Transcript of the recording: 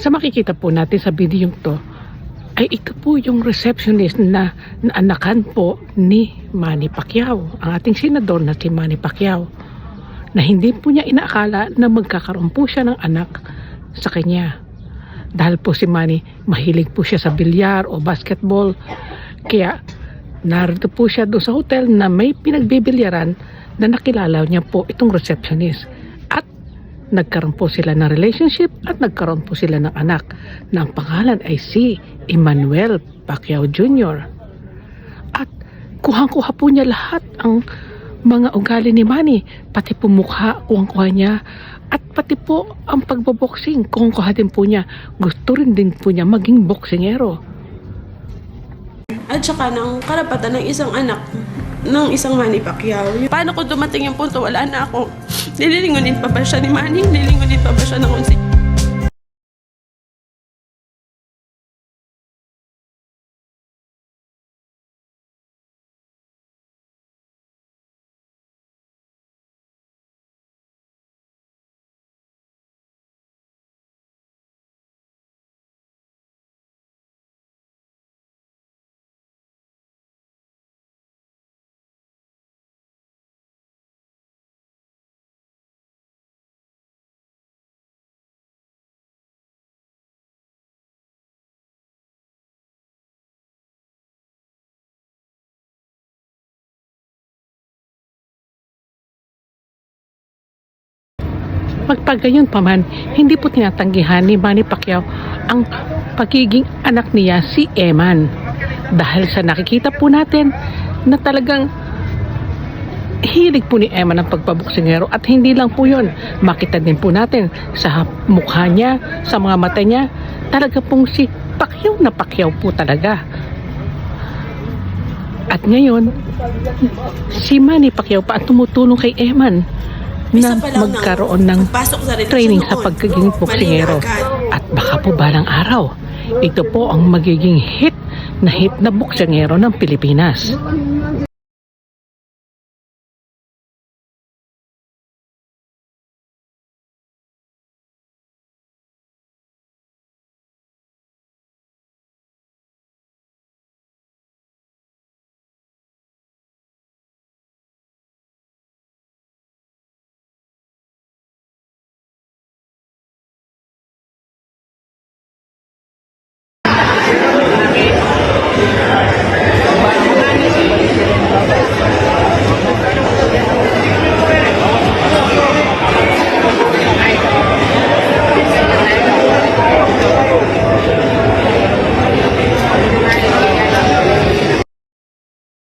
Sa makikita po natin sa video to, ay ito po yung receptionist na naanakan po ni Manny Pacquiao, ang ating senador na si Manny Pacquiao, na hindi po niya inaakala na magkakaroon po siya ng anak sa kanya. Dahil po si Manny, mahilig po siya sa bilyar o basketball. Kaya narito po siya doon sa hotel na may pinagbibilyaran na nakilala niya po itong receptionist. Nagkaroon po sila ng relationship at nagkaroon po sila ng anak na ang pangalan ay si Emmanuel Pacquiao Jr. At kuhang-kuha po niya lahat ang mga ugali ni Manny, pati po mukha, kuhang-kuha niya, at pati po ang pagboboxing, kuhang-kuha din po niya. Gusto rin din po niya maging boksingero. At saka ng karapatan ng isang anak ng isang Manny Pacquiao. Paano kung dumating yung punto, wala na ako. Nililingunin pa ba siya ni Manny? Nililingunin pa ba siya ng unsi? Magpagayon pa man, hindi po tinatanggihan ni Manny Pacquiao ang pagiging anak niya si Eman. Dahil sa nakikita po natin na talagang hilig po ni Eman ang pagbabuksingero at hindi lang po yun. Makita din po natin sa mukha niya, sa mga mata niya, talaga pong si Pacquiao na Pacquiao po talaga. At ngayon, si Manny Pacquiao pa ang tumutulong kay Eman na magkaroon ng training sa pagiging boksingero. At baka po balang araw, ito po ang magiging hit na hit na boksingero ng Pilipinas.